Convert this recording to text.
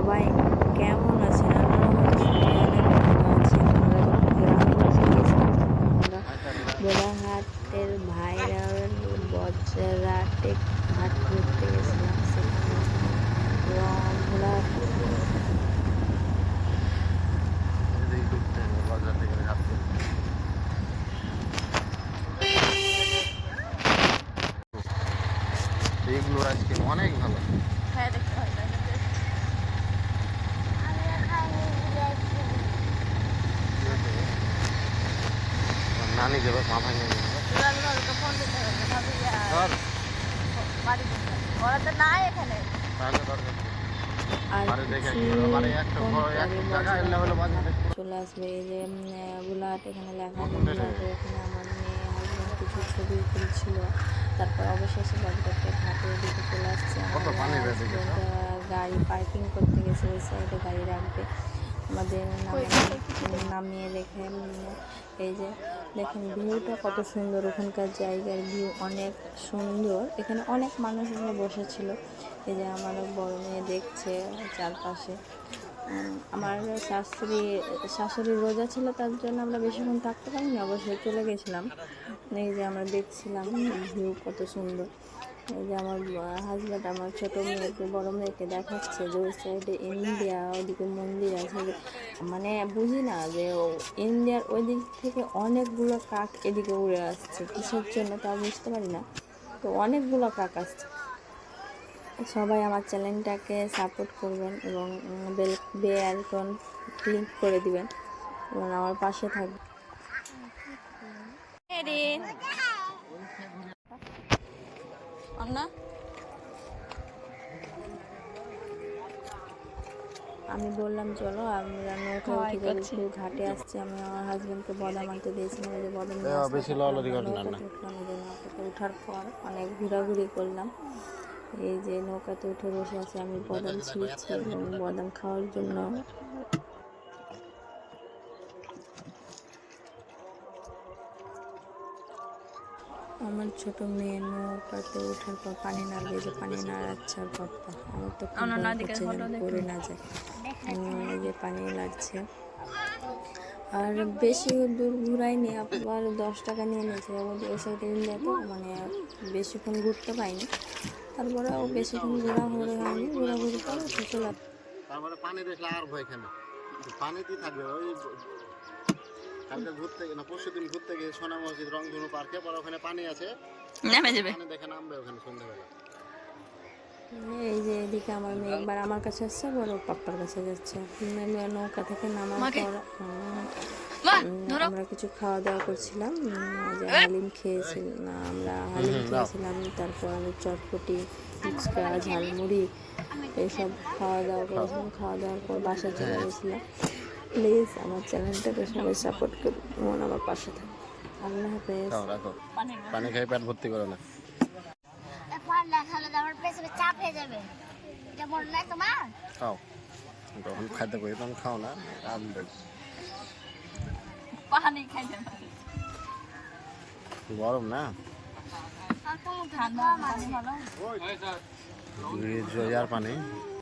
সবাই কেমন আছেন? আমরা বোলাহাটের ভাইরাল বজ্রাটে ঘাট ঘুরতে গেছিলাম সেখানে। ঘাটতে। এইগুলো আইসক্রিম অনেক ভালো। হ্যাঁ দেখতে হয় না আমার নানি যাবে মা ভাঙে নিয়ে যাবে ফোন দিতে হবে ভাবি ধর বাড়ি দিতে ওরা তো নাই এখানে তাহলে দরকার নেই। আর বাড়ি দেখে কিছু কি হবে? বাড়ি একটা ফোন ঘর, এক করে জায়গায় চলে আসবে এই যে বুলাহাট এখানে লেখা এখানে আমার মেয়ে হাজব্যান্ড কিছু ছবি তুলছিল। তারপর অবশেষে বজ্রাটে ঘাটে দিকে চলে আসছে। গাড়ি পার্কিং করতে গেছে ওই সাইডে গাড়ি রাখবে। আমাদের নামিয়ে- রেখে এই যে দেখেন ভিউটা কত সুন্দর ওখানকার জায়গার ভিউ অনেক সুন্দর। এখানে অনেক মানুষ এখানে বসেছিল। এই যে আমার বড় মেয়ে দেখছে চারপাশে। আমার শাশুড়ি শাশুড়ি রোজা ছিল তার জন্য আমরা বেশিক্ষণ থাকতে পারিনি অবশ্যই চলে গেছিলাম। এই যে আমরা দেখছিলাম ভিউ কত সুন্দর। এই যে আমার হাজব্যান্ড আমার ছোটো মেয়েকে বড় মেয়েকে দেখাচ্ছে যে ওই সাইডে ইন্ডিয়া ওইদিকে মন্দির আছে মানে বুঝি না যে ও ইন্ডিয়ার ওই দিক থেকে অনেকগুলো কাক এদিকে উড়ে আসছে। কিসের জন্য তা বুঝতে পারি না। তো অনেকগুলো কাক আসছে। সবাই আমার চ্যানেলটাকে সাপোর্ট করবেন এবং বেল বে আইকন ক্লিক করে দিবেন এবং আমার পাশে থাকবেন। আমি বললাম চলো আমরা নৌকা উঠে করছি। ঘাটে আসছি আমি আমার হাজবেন্ডকে বদাম আনতে দিয়েছিলাম এই যে বদাম বেশি না। নৌকাতে ওঠার পর অনেক ঘোরাঘুরি করলাম এই যে নৌকাতে উঠে বসে আছে আমি বদাম ছিঁড়ছি এবং বদাম খাওয়ার জন্য আমার ছোট মেয়ে নৌকাতে ওঠার পর পানি না যে পানি নাড়াচ্ছে আর পরটা আমার তো। পড়ে না যায়। এই যে পানি লাগছে আর বেশি দূর ঘুরাইনি আবার দশ টাকা নিয়ে নিয়েছে। আমাদের ওই সাইডে ইন্ডিয়া তো মানে বেশিক্ষণ ঘুরতে পাইনি। তারপরেও বেশিক্ষণ ঘোরাঘুরি হয়নি। ঘোরাঘুরি করে চলে আসলাম। তারপরে পানি দেখলে আর ভয় এখানে পানিতেই থাকবে। ওই কালকে ঘুরতে না পরশু দিন ঘুরতে গিয়ে সোনা মসজিদ রংধনু পার্কে পরে ওখানে পানি আছে। নেমে যাবে। পানি দেখে নামবে ওখানে সন্ধ্যাবেলা। এই যে এদিকে আমার মেয়ে একবার আমার কাছে আসছে আবার ওর পাপ্পার কাছে যাচ্ছে। মেয়ে নৌকা থেকে নামার পর আমরা কিছু খাওয়া দাওয়া করছিলাম যে হালিম খেয়েছিলাম আমরা হালিম খেয়েছিলাম তারপর আমি চটপটি ফুচকা ঝালমুড়ি এইসব খাওয়া দাওয়া করেছিলাম খাওয়া দাওয়ার পর বাসা চলে গেছিলাম। প্লিজ আমার চ্যানেলটাকে সবাই সাপোর্ট করুন মন আমার পাশে থাকুন। আল্লাহ হাফেজ। রাখো। পানি খাই পেট ভর্তি করো না। পান খালে আমার পেছনে চাপ হয়ে যাবে। এটা মনে নাই তোমার? খাও। তখন খাইতে করি তখন খাও না পানি গরম না? আর ঠান্ডা পানি ভালো? আর পানি।